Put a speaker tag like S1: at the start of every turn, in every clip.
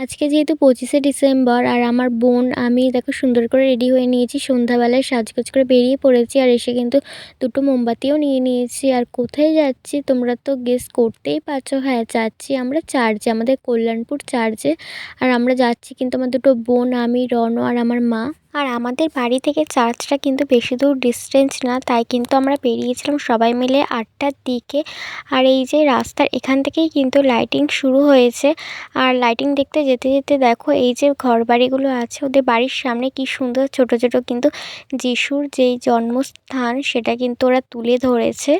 S1: আজকে যেহেতু পঁচিশে ডিসেম্বর আর আমার বোন, আমি দেখো সুন্দর করে রেডি হয়ে নিয়েছি। সন্ধ্যাবেলায় সাজগোজ করে বেরিয়ে পড়েছি আর এসে কিন্তু দুটো মোমবাতিও নিয়ে নিয়েছি। আর কোথায় যাচ্ছি তোমরা তো গেস করতেই পারছ। হ্যাঁ যাচ্ছি আমরা চার্চে আমাদের কল্যাণপুর চার্চে আর আমরা যাচ্ছি কিন্তু আমার দুটো বোন, আমি, রন আর আমার মা। আর আমাদের বাড়ি থেকে চার্চটা কিন্তু বেশি দূর ডিস্টেন্স না, তাই কিন্তু আমরা বেরিয়েছিলাম সবাই মিলে আটটার দিকে। আর এই যে রাস্তার এখান থেকেই কিন্তু লাইটিং শুরু হয়েছে। আর লাইটিং দেখতে যেতে যেতে দেখো, এই যে ঘরবাড়িগুলো আছে, ওদের বাড়ির সামনে কি সুন্দর ছোট ছোট কিন্তু যিশুর যেই জন্মস্থান, সেটা কিন্তু ওরা তুলে ধরেছে।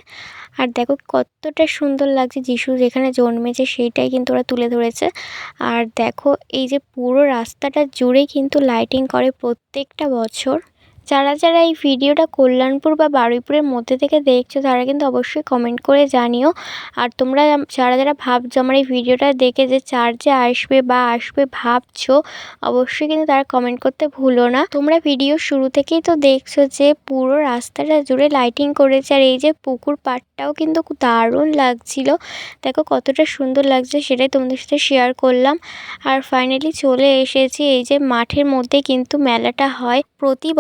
S1: আর দেখো কতটা সুন্দর লাগছে যিশু যেখানে জন্মেছে, সেইটাই কিন্তু ওরা তুলে ধরেছে। আর দেখো এই যে পুরো রাস্তাটা জুড়ে কিন্তু লাইটিং করে প্রত্যেকটা বছর যারা যারা এই ভিডিওটা কল্যাণপুর বা বারুইপুরের মধ্যে থেকে দেখছ, তারা কিন্তু অবশ্যই কমেন্ট করে জানিও। আর তোমরা যারা যারা ভাবছ আমার এই ভিডিওটা দেখে যে চার্জে আসবে বা আসবে ভাবছ, অবশ্যই কিন্তু তারা কমেন্ট করতে ভুলো না। তোমরা ভিডিও শুরু থেকেই তো দেখছ যে পুরো রাস্তাটা জুড়ে লাইটিং করেছে আর এই যে পুকুর পাড়টাও কিন্তু দারুণ লাগছিল। দেখো কতটা সুন্দর লাগছে সেটাই তোমাদের সাথে শেয়ার করলাম। আর ফাইনালি চলে এসেছি এই যে মাঠের মধ্যে কিন্তু মেলাটা হয়। প্রতি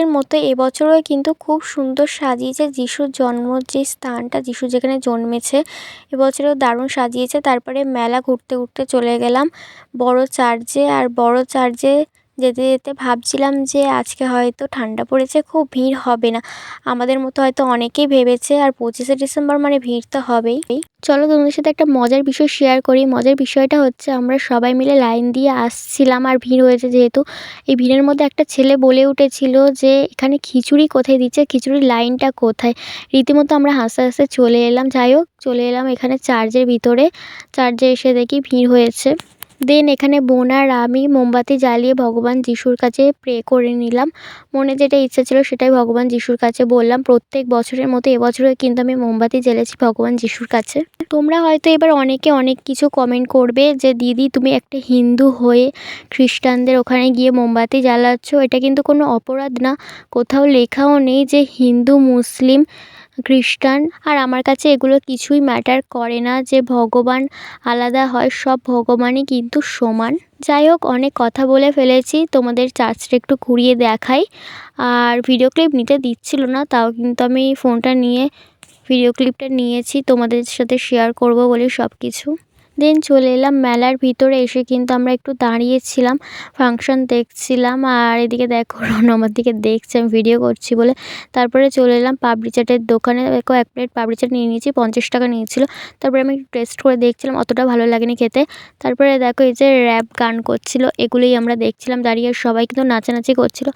S1: বছরের মতো এবছরও কিন্তু খুব সুন্দর সাজিয়েছে যিশুর জন্ম যে স্থানটা, যিশু যেখানে জন্মেছে। এবছরেও দারুণ সাজিয়েছে। তারপরে মেলা ঘুরতে ঘুরতে চলে গেলাম। বড় চার্চে আর বড় চার্চে যেতে যেতে ভাবছিলাম যে আজকে হয়তো ঠান্ডা পড়েছে, খুব ভিড় হবে না। আমাদের মতো হয়তো অনেকেই ভেবেছে আর পঁচিশে ডিসেম্বর মানে ভিড় তো হবেই। চলো তোমাদের সাথে একটা মজার বিষয় শেয়ার করি। মজার বিষয়টা হচ্ছে আমরা সবাই মিলে লাইন দিয়ে আসছিলাম আর ভিড় হয়েছে যেহেতু। এই ভিড়ের মধ্যে একটা ছেলে বলে উঠেছিল যে, এখানে খিচুড়ি কোথায় দিচ্ছে? খিচুড়ির লাইনটা কোথায়? রীতিমতো আমরা হাসতে হাসতে চলে এলাম। যাই হোক, চলে এলাম এখানে চার্জের ভিতরে। চার্জে এসে দেখি ভিড় হয়েছে। দেন এখানে বোন আর আমি মোমবাতি জ্বালিয়ে ভগবান যিশুর কাছে প্রে করে নিলাম। মনে যেটা ইচ্ছা ছিল সেটাই ভগবান যিশুর কাছে বললাম। প্রত্যেক বছরের মতো এবছরও কিন্তু আমি মোমবাতি জ্বেলেছি ভগবান যিশুর কাছে। তোমরা হয়তো এবার অনেকে অনেক কিছু কমেন্ট করবে যে, দিদি, তুমি একটা হিন্দু হয়ে খ্রিস্টানদের ওখানে গিয়ে মোমবাতি জ্বালাচ্ছ? এটা কিন্তু কোনো অপরাধ না। কোথাও লেখাও নেই যে হিন্দু, মুসলিম খ্রিস্টান। আর আমার কাছে এগুলো কিছুই ম্যাটার করে না যে ভগবান আলাদা হয়, সব ভগবানই কিন্তু সমান। যাই হোক, অনেক কথা বলে ফেলেছি, তোমাদের চার্চটা একটু ঘুরিয়ে দেখাই। আর ভিডিও ক্লিপ নিতে দিচ্ছিল না, তাও কিন্তু আমি ফোনটা নিয়ে ভিডিও ক্লিপটা নিয়েছি, তোমাদের সাথে শেয়ার করব বলে সব কিছু দেন চলে এলাম মেলার ভিতরে, এসে কিন্তু আমরা একটু দাঁড়িয়েছিলাম ফাংশন দেখছিলাম, আর এদিকে দেখো রন আমার দিকে দেখছে, আমি ভিডিও করছি বলে। তারপরে চলে এলাম পাপড়ি চাটের দোকানে, দেখো এক প্লেট পাপড়ি চাট নিয়ে নিয়েছি, পঞ্চাশ টাকা নিয়েছিল। তারপরে আমি টেস্ট করে দেখছিলাম, অতটা ভালো লাগেনি খেতে। তারপরে দেখো এই যে র্যাপ গান করছিল, এগুলোই আমরা দেখছিলাম, দাঁড়িয়ে সবাই কিন্তু নাচানাচি করছিল।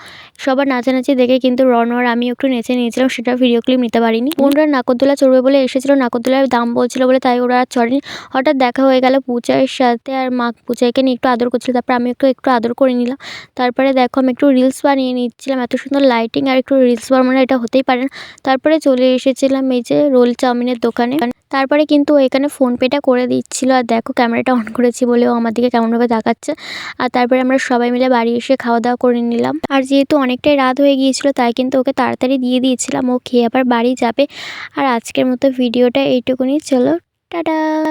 S1: সবার নাচানাচি দেখে কিন্তু রন আমি একটু নেচে নিয়েছিলাম, সেটা ভিডিও ক্লিপ নিতে পারিনি। বোনরা নাকরদোলা চড়বে বলে এসেছিল নাকরদোলার দাম বলছিল বলে তাই ওরা আর চড়েনি। হঠাৎ দেখা গেল পূজার সাথে আর মা পূজাকে নিয়ে একটু আদর করছিল। তারপর আমি একটু একটু আদর করে নিলাম। তারপরে দেখো আমি একটু রিলস বানিয়ে নিচ্ছিলাম। এত সুন্দর লাইটিং আর একটু রিলস বানানো এটা হতেই পারে না। তারপরে চলে এসেছিলাম এই যে রোল চাউমিনের দোকানে। তারপরে কিন্তু এখানে ফোনপেটা করে দিচ্ছিল। আর দেখো ক্যামেরাটা অন করেছি বলেও আমার দিকে কেমনভাবে তাকাচ্ছে। আর তারপরে আমরা সবাই মিলে বাড়ি এসে খাওয়া দাওয়া করে নিলাম। আর যেহেতু অনেকটাই রাত হয়ে গিয়েছিল, তাই কিন্তু ওকে তাড়াতাড়ি দিয়ে দিয়েছিলাম। ও খেয়ে আবার বাড়ি যাবে। আর আজকের মতো ভিডিওটা এইটুকুনি। চলো, টাটা!